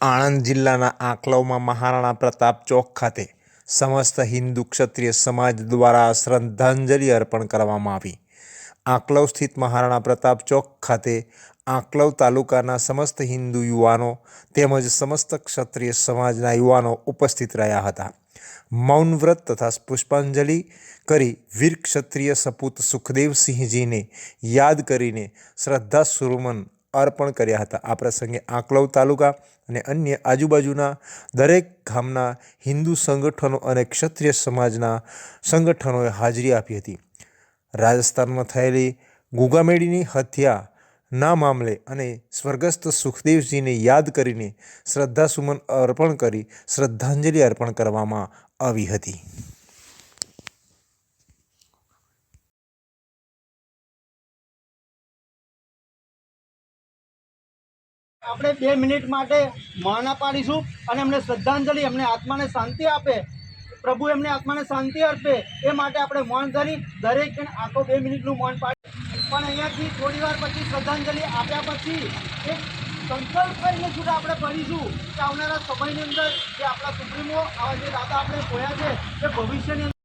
આણંદ જિલ્લાના આંકલવમાં મહારાણા પ્રતાપ ચોક ખાતે સમસ્ત હિન્દુ ક્ષત્રિય સમાજ દ્વારા શ્રદ્ધાંજલિ અર્પણ કરવામાં આવી. આંકલવ સ્થિત મહારાણા પ્રતાપ ચોક ખાતે આંકલવ તાલુકાના સમસ્ત હિન્દુ યુવાનો તેમજ સમસ્ત ક્ષત્રિય સમાજના યુવાનો ઉપસ્થિત રહ્યા હતા. મૌન વ્રત તથા પુષ્પાંજલિ કરી વીર ક્ષત્રિય સપૂત સુખદેવસિંહજીને યાદ કરીને શ્રદ્ધા સુમન અર્પણ કર્યા હતા. આ પ્રસંગે આંકલવ તાલુકા અને અન્ય આજુબાજુના દરેક ગામના હિન્દુ સંગઠનો અને ક્ષત્રિય સમાજના સંગઠનોએ હાજરી આપી હતી. રાજસ્થાનમાં થયેલી ગુગામેડીની હત્યાના મામલે અને સ્વર્ગસ્થ સુખદેવજીને યાદ કરીને શ્રદ્ધાસુમન અર્પણ કરી શ્રદ્ધાંજલિ અર્પણ કરવામાં આવી હતી. આપણે બે મિનિટ માટે માના પાડીશું અને એમને શ્રદ્ધાંજલિ, એમને આત્માને શાંતિ આપે. પ્રભુ એમને આત્માને શાંતિ અર્પે. એ માટે આપણે મૌન ધરી દરેક જણ આખો બે મિનિટનું મૌન પાડી. પણ અહીંયાથી થોડી વાર પછી શ્રદ્ધાંજલિ આપ્યા પછી એક સંકલ્પ કરીને શું આપણે ભરીશું કે આવનારા સમયની અંદર જે આપણા સુપ્રીમો, આવા જે દાદા આપણે ખોયા છે, એ ભવિષ્યની